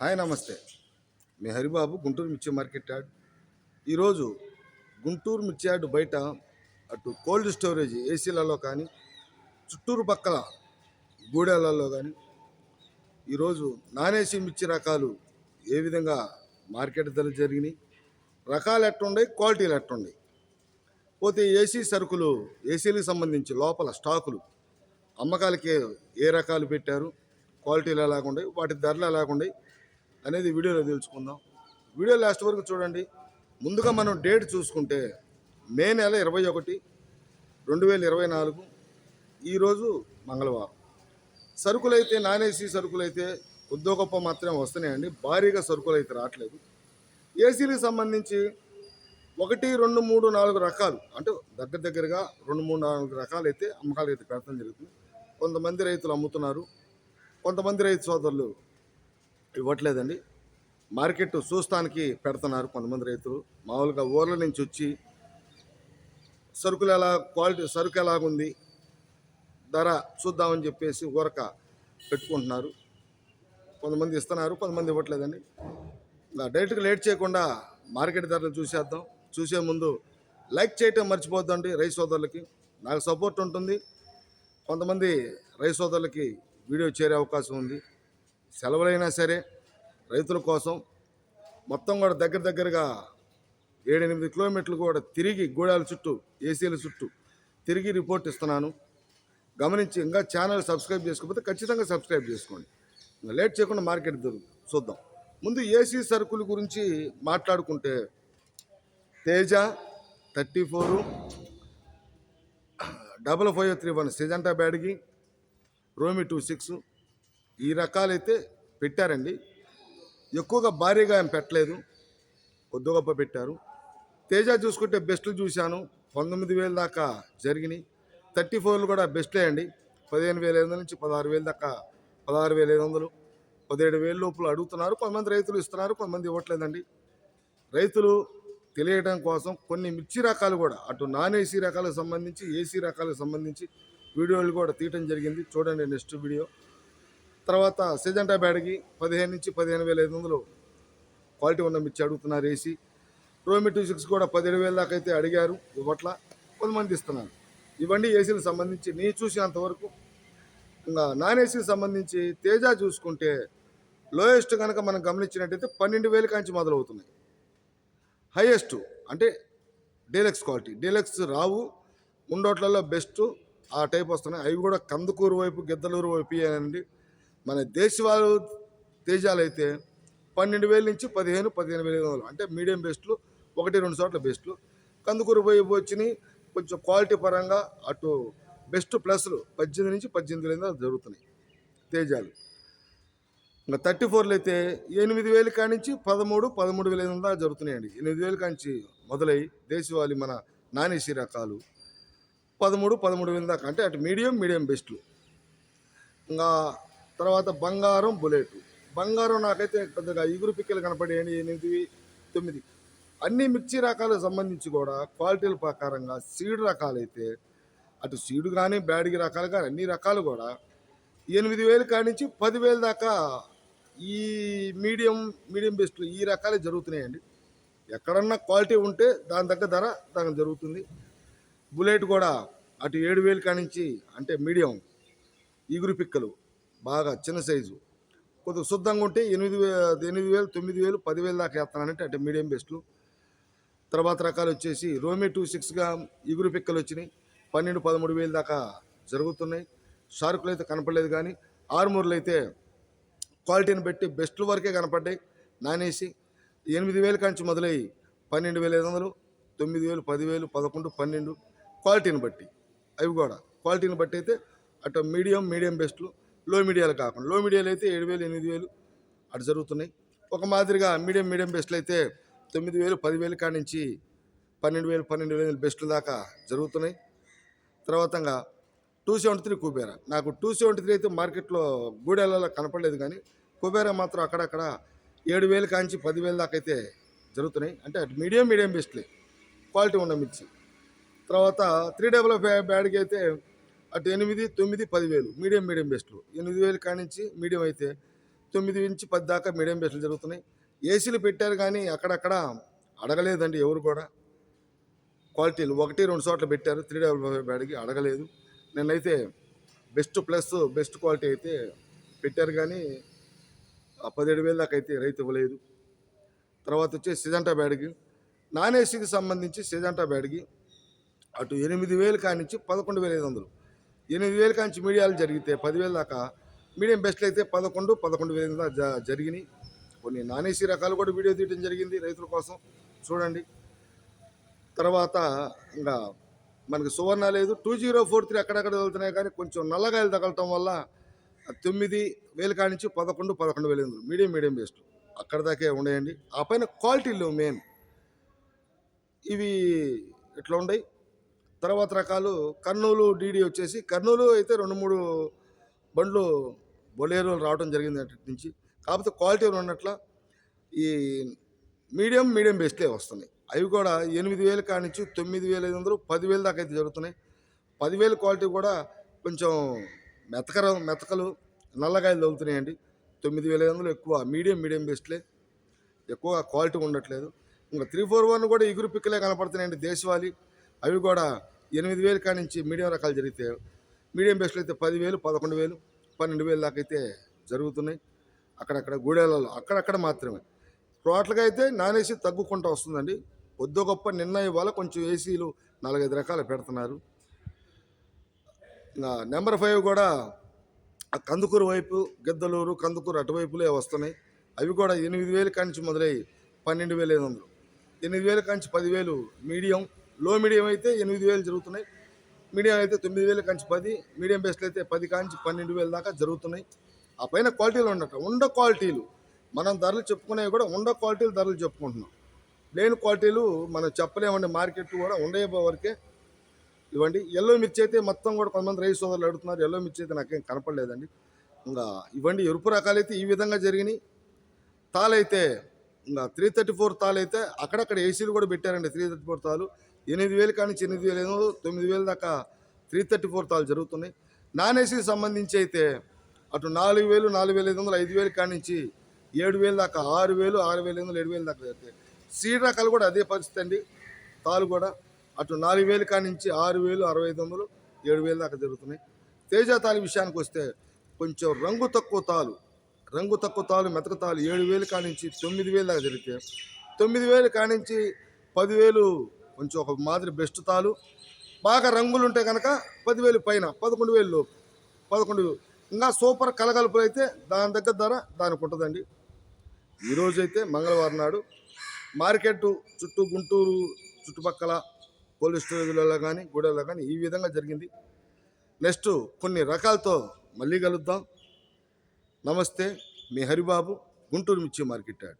Hi నమస్తే. మీ హరిబాబు గుంటూరు మిర్చి market yard ఈరోజు గుంటూరు మిర్చి యార్డ్ బయట అటు కోల్డ్ స్టోరేజ్ ఏసీలలో కానీ చుట్టూరు పక్కల గూడెలలో కానీ ఈరోజు నాన్ ఏసీ మిర్చి రకాలు ఏ విధంగా మార్కెట్ ధరలు జరిగినాయి రకాలు ఎట్టుండే క్వాలిటీలు ఎట్టుండే పోతే ఏసీ సరుకులు ఏసీలకు సంబంధించి లోపల స్టాకులు అమ్మకాలకి ఏ రకాలు పెట్టారు క్వాలిటీలు ఎలాగుండే వాటి ధరలు ఎలాగుండే అనేది వీడియోలో తెలుసుకుందాం. వీడియో లాస్ట్ వరకు చూడండి. ముందుగా మనం డేట్ చూసుకుంటే మే నెల ఇరవై ఒకటి రెండు వేల ఇరవై నాలుగు ఈరోజు మంగళవారం. సరుకులైతే నాన్ ఏసీ సరుకులైతే కొద్దో గొప్ప మాత్రమే వస్తున్నాయండి. భారీగా సరుకులు అయితే రావట్లేదు. ఏసీలకు సంబంధించి ఒకటి రెండు మూడు నాలుగు రకాలు అంటే దగ్గర దగ్గరగా రెండు మూడు నాలుగు రకాలు అయితే అమ్మకాలు అయితే పెడతాం జరుగుతుంది. కొంతమంది రైతులు అమ్ముతున్నారు. కొంతమంది రైతు సోదరులు ఇవ్వట్లేదండి. మార్కెట్ చూస్తానికి పెడుతున్నారు కొంతమంది రైతులు. మామూలుగా ఊర్ల నుంచి వచ్చి సరుకులు ఎలా క్వాలిటీ సరుకు ఎలాగుంది ధర చూద్దామని చెప్పేసి ఊరక పెట్టుకుంటున్నారు. కొంతమంది ఇస్తున్నారు కొంతమంది ఇవ్వట్లేదండి. డైరెక్ట్గా లేట్ చేయకుండా మార్కెట్ ధరలు చూసేద్దాం. చూసే ముందు లైక్ చేయటం మర్చిపోద్దండి రైస్ సోదరులకి. నాకు సపోర్ట్ ఉంటుంది. కొంతమంది రైస్ సోదరులకి వీడియో చేరే అవకాశం ఉంది. సెలవులైనా సరే రైతుల కోసం మొత్తం కూడా దగ్గర దగ్గరగా ఏడెనిమిది కిలోమీటర్లు కూడా తిరిగి గూడాల చుట్టూ ఏసీల చుట్టూ తిరిగి రిపోర్ట్ ఇస్తున్నాను. గమనించి ఇంకా ఛానల్ సబ్స్క్రైబ్ చేసుకోకపోతే ఖచ్చితంగా సబ్స్క్రైబ్ చేసుకోండి. ఇంకా లేట్ చేయకుండా మార్కెట్ దొరుకు చూద్దాం. ముందు ఏసీ సరుకుల గురించి మాట్లాడుకుంటే Teja thirty four double five three one Syngenta Byadgi రోమి two six ఈ రకాలైతే పెట్టారండి. ఎక్కువగా భారీగా ఏం పెట్టలేదు. కొద్ది గొప్ప పెట్టారు. తేజ చూసుకుంటే బెస్ట్లు చూశాను. పంతొమ్మిది వేల దాకా జరిగినాయి. థర్టీ ఫోర్లు కూడా బెస్ట్లే అండి. పదిహేను వేల ఐదు వందల నుంచి పదహారు వేల దాకా పదహారు వేల ఐదు వందలు. పదిహేడు వేల లోపల అడుగుతున్నారు. కొంతమంది రైతులు ఇస్తున్నారు కొంతమంది ఇవ్వట్లేదండి. రైతులు తెలియడం కోసం కొన్ని మిర్చి రకాలు కూడా అటు నాన్ ఏసీ రకాలకు సంబంధించి ఏసీ రకాలకు సంబంధించి వీడియోలు కూడా తీయటం జరిగింది. చూడండి నెక్స్ట్ వీడియో. తర్వాత సిజంటా బ్యాడ్కి పదిహేను నుంచి పదిహేను వేల ఐదు వందలు క్వాలిటీ ఉన్న మిర్చి అడుగుతున్నారు ఏసీ. రోమి టూ సిక్స్ కూడా పదిహేడు వేల దాకా అయితే అడిగారు ఇవ్వట్ల కొంతమంది ఇస్తున్నారు ఇవన్నీ ఏసీలకు సంబంధించి నేను చూసినంతవరకు ఇంకా నాన్ ఏసీకి సంబంధించి తేజ చూసుకుంటే లోయెస్ట్ కనుక మనం గమనించినట్టయితే పన్నెండు వేల కాంచి మొదలవుతున్నాయి. హైయెస్ట్ అంటే డీలక్స్ క్వాలిటీ డీలక్స్ రావు ఉండోట్లలో బెస్ట్ ఆ టైప్ వస్తున్నాయి. అవి కూడా కందుకూరు వైపు గిద్దలూరు వైపు అండి మన దేశవాళు తేజాలు అయితే పన్నెండు వేల నుంచి పదిహేను పదిహేను వేల ఐదు వందలు అంటే మీడియం బెస్ట్లు ఒకటి రెండు చోట్ల బెస్ట్లు. కందుకూరు పోయి వచ్చినాయి కొంచెం క్వాలిటీ పరంగా అటు బెస్ట్ ప్లస్లు పద్దెనిమిది నుంచి పద్దెనిమిది వేల ఐదు జరుగుతున్నాయి తేజాలు. ఇంకా థర్టీ ఫోర్లు అయితే ఎనిమిది వేలు కానించి పదమూడు పదమూడు వేల ఐదు వందలు జరుగుతున్నాయండి. ఎనిమిది వేలు కానించి మొదలై దేశవాళి మన నానేసి రకాలు పదమూడు పదమూడు వేల దాకా. అంటే అటు మీడియం మీడియం బెస్ట్లు. ఇంకా తర్వాత బంగారం బుల్లెట్. బంగారం నాకైతే పెద్దగా ఇగురు పిక్కలు కనపడేయండి ఎనిమిది తొమ్మిది. అన్ని మిర్చి రకాలకు సంబంధించి కూడా క్వాలిటీల ప్రకారంగా సీడ్ రకాలైతే అటు సీడు కానీ బ్యాడ్గి రకాలు కానీ అన్ని రకాలు కూడా ఎనిమిది వేలు కానించి పదివేల దాకా ఈ మీడియం మీడియం బెస్ట్లు ఈ రకాలే జరుగుతున్నాయండి. ఎక్కడన్నా క్వాలిటీ ఉంటే దాని తగ్గ ధర దానికి జరుగుతుంది. బుల్లెట్ కూడా అటు ఏడు వేలు కానించి అంటే మీడియం ఈగురు పిక్కలు బాగా చిన్న సైజు. కొద్దిగా శుద్ధంగా ఉంటే ఎనిమిది ఎనిమిది వేలు తొమ్మిది వేలు పదివేలు దాకా వేస్తానంటే అంటే మీడియం బెస్ట్లు తర్వాత రకాలు వచ్చేసి రోమి టూ సిక్స్గా ఇగురు పిక్కలు వచ్చినాయి. పన్నెండు పదమూడు వేలు దాకా జరుగుతున్నాయి. షార్కులు అయితే కనపడలేదు కానీ ఆర్మూర్లు అయితే క్వాలిటీని బట్టి బెస్ట్ వరకే కనపడ్డాయి. నానేసి ఎనిమిది వేల కాంచి మొదలై పన్నెండు వేల ఐదు వందలు తొమ్మిది వేలు పదివేలు పదకొండు పన్నెండు క్వాలిటీని బట్టి. అవి కూడా క్వాలిటీని బట్టి అయితే అటు మీడియం మీడియం బెస్ట్లు. లో మీడియాలు కాకుండా లో మీడియాలు అయితే ఏడు వేలు ఎనిమిది వేలు అటు జరుగుతున్నాయి. ఒక మాదిరిగా మీడియం మీడియం బెస్ట్లు అయితే తొమ్మిది వేలు పదివేలు కాడి నుంచి పన్నెండు వేలు పన్నెండు వేలు బెస్ట్లు దాకా జరుగుతున్నాయి. తర్వాతంగా టూ సెవెంటీ త్రీ కుబేరా. నాకు టూ సెవెంటీ త్రీ అయితే మార్కెట్లో గూడెలలో కనపడలేదు కానీ కుబేరా మాత్రం అక్కడక్కడ ఏడు వేలు కాంచి పదివేలు దాకా అయితే జరుగుతున్నాయి. అంటే అటు మీడియం మీడియం బెస్ట్లే. క్వాలిటీ ఉన్న మిర్చి. తర్వాత త్రీ డబల్ ఫైవ్ బ్యాడ్కి అయితే అటు ఎనిమిది తొమ్మిది పదివేలు మీడియం మీడియం బెస్ట్లు. ఎనిమిది వేలు కానించి మీడియం అయితే తొమ్మిది నుంచి పది దాకా మీడియం బెస్ట్లు జరుగుతున్నాయి. ఏసీలు పెట్టారు కానీ అక్కడక్కడ అడగలేదండి ఎవరు కూడా. క్వాలిటీలు ఒకటి రెండు చోట్ల పెట్టారు. త్రీ డబుల్ ఫైవ్ బ్యాడ్కి అడగలేదు. నేనైతే బెస్ట్ ప్లస్ బెస్ట్ క్వాలిటీ అయితే పెట్టారు కానీ పదిహేడు వేల దాకా అయితే రైతు ఇవ్వలేదు. తర్వాత వచ్చి సిజంటా బ్యాడ్కి నాన్ ఏసీకి సంబంధించి సిజంటా బ్యాడ్కి అటు ఎనిమిది వేలు కానించి పదకొండు వేల ఐదు వందలు. ఎనిమిది వేలు కానించి మీడియాలు జరిగితే పదివేల దాకా మీడియం బెస్ట్లు అయితే పదకొండు పదకొండు వేల దాకా జరిగినాయి. కొన్ని నాన్ ఏసీ రకాలు కూడా వీడియో తీయడం జరిగింది రైతుల కోసం. చూడండి. తర్వాత ఇంకా మనకి సువర్ణ లేదు. టూ జీరో ఫోర్ త్రీ అక్కడక్కడ వెళ్తున్నాయి కానీ కొంచెం నల్లగాయలు తగలటం వల్ల తొమ్మిది వేలు కానించి పదకొండు పదకొండు వేలు ఎనిమిది. మీడియం మీడియం బెస్ట్ అక్కడ దాకే ఉండేయండి. ఆ పైన క్వాలిటీలు మెయిన్. ఇవి ఇట్లా ఉన్నాయి తర్వాత రకాలు కర్నూలు డీడీ వచ్చేసి కర్నూలు అయితే రెండు మూడు బండ్లు బొలేరోలు రావడం జరిగింది అటు నుంచి. కాకపోతే క్వాలిటీ ఉన్నట్ల ఈ మీడియం మీడియం బెస్ట్లే వస్తున్నాయి. అవి కూడా ఎనిమిది వేలు కానించి తొమ్మిది వేల ఐదు వందలు పదివేలు దాకా అయితే జరుగుతున్నాయి. పదివేలు క్వాలిటీ కూడా కొంచెం మెతకర మెతకలు నల్లగాయలు తగులుతున్నాయండి తొమ్మిది వేల ఐదు వందలు ఎక్కువ. మీడియం మీడియం బెస్ట్లే ఎక్కువ క్వాలిటీ ఉండట్లేదు. ఇంకా త్రీ ఫోర్ వన్ కూడా ఎగురు పిక్కలే కనపడుతున్నాయండి. దేశవాళీ అవి కూడా ఎనిమిది వేలు కానించి మీడియం రకాలు జరిగితే మీడియం బెస్ట్లు అయితే పదివేలు పదకొండు వేలు పన్నెండు వేలు దాకా అయితే జరుగుతున్నాయి. అక్కడక్కడ గూడెలలో అక్కడక్కడ మాత్రమే. టోటల్గా అయితే నాన్ ఏసీ తగ్గుకుంటూ వస్తుందండి. కొద్ది గొప్ప నిన్న ఇవాళ కొంచెం ఏసీలు నాలుగైదు రకాలు పెడుతున్నారు. ఇంకా నెంబర్ ఫైవ్ కూడా ఆ కందుకూరు వైపు గిద్దలూరు కందుకూరు అటువైపులే వస్తున్నాయి. అవి కూడా ఎనిమిది వేలు కాంచి మొదలై పన్నెండు వేల ఐదు వందలు. ఎనిమిది వేల కాంచి పదివేలు మీడియం లో మీడియం అయితే ఎనిమిది వేలు జరుగుతున్నాయి. మీడియం అయితే తొమ్మిది వేల కాంచి పది మీడియం బెస్ట్లు అయితే పది కాంచి పన్నెండు వేల దాకా జరుగుతున్నాయి. ఆ పైన క్వాలిటీలు ఉండట ఉండ క్వాలిటీలు. మనం ధరలు చెప్పుకునేవి కూడా ఉండ క్వాలిటీలు ధరలు చెప్పుకుంటున్నాం. లేని క్వాలిటీలు మనం చెప్పలేమండి మార్కెట్ కూడా ఉండే వరకే ఇవ్వండి ఎల్లో మిర్చి అయితే మొత్తం కూడా కొంతమంది రైతు సోదరులు అడుగుతున్నారు ఎల్లో మిర్చి అయితే నాకేం కనపడలేదండి. ఇంకా ఇవ్వండి ఎరుపు రకాలైతే ఈ విధంగా జరిగినాయి. తాలైతే ఇంకా త్రీ థర్టీ ఫోర్ తాలైతే అయితే అక్కడక్కడ ఏసీలు కూడా పెట్టారండి త్రీ థర్టీ ఫోర్ తాలు. ఎనిమిది వేలు కానీ ఎనిమిది వేలు ఏదో తొమ్మిది వేలు దాకా త్రీ థర్టీ ఫోర్ తాలు జరుగుతున్నాయి. నాన్ ఏసీకి సంబంధించి అయితే అటు నాలుగు వేలు నాలుగు వేల ఐదు వందలు ఐదు వేలు కానించి ఏడు వేలు దాకా ఆరు వేలు ఆరు వేల ఐదు వందలు ఏడు వేలు దాకా జరుగుతాయి సీడ్ రకాలు కూడా అదే పరిస్థితి అండి. తాలు కూడా అటు నాలుగు వేలు కానించి ఆరు వేలు అరవై ఐదు వందలు ఏడు వేలు దాకా జరుగుతున్నాయి. తేజ తాలి విషయానికి వస్తే కొంచెం రంగు తక్కువ తాలు రంగు తక్కువ తాలు మెతక తాలు ఏడు వేలు కానించి తొమ్మిది వేలు దాకా జరిగితే తొమ్మిది వేలు కానించి పదివేలు కొంచెం ఒక మాదిరి బెస్ట్ తాలు. బాగా రంగులు ఉంటే కనుక పదివేలు పైన పదకొండు వేలు లోపు. పదకొండు ఇంకా సూపర్ కలగలుపులు అయితే దాని దగ్గర ధర దానికి ఉంటుందండి. ఈరోజు అయితే మంగళవారం నాడు మార్కెట్ చుట్టూ గుంటూరు చుట్టుపక్కల పోలీస్ స్టేషన్లలో కానీ గూడెల్లో కానీ ఈ విధంగా జరిగింది. నెక్స్ట్ కొన్ని రకాలతో మళ్ళీ కలుద్దాం. నమస్తే మీ హరిబాబు గుంటూరు మిర్చి మార్కెట్ యాడ్.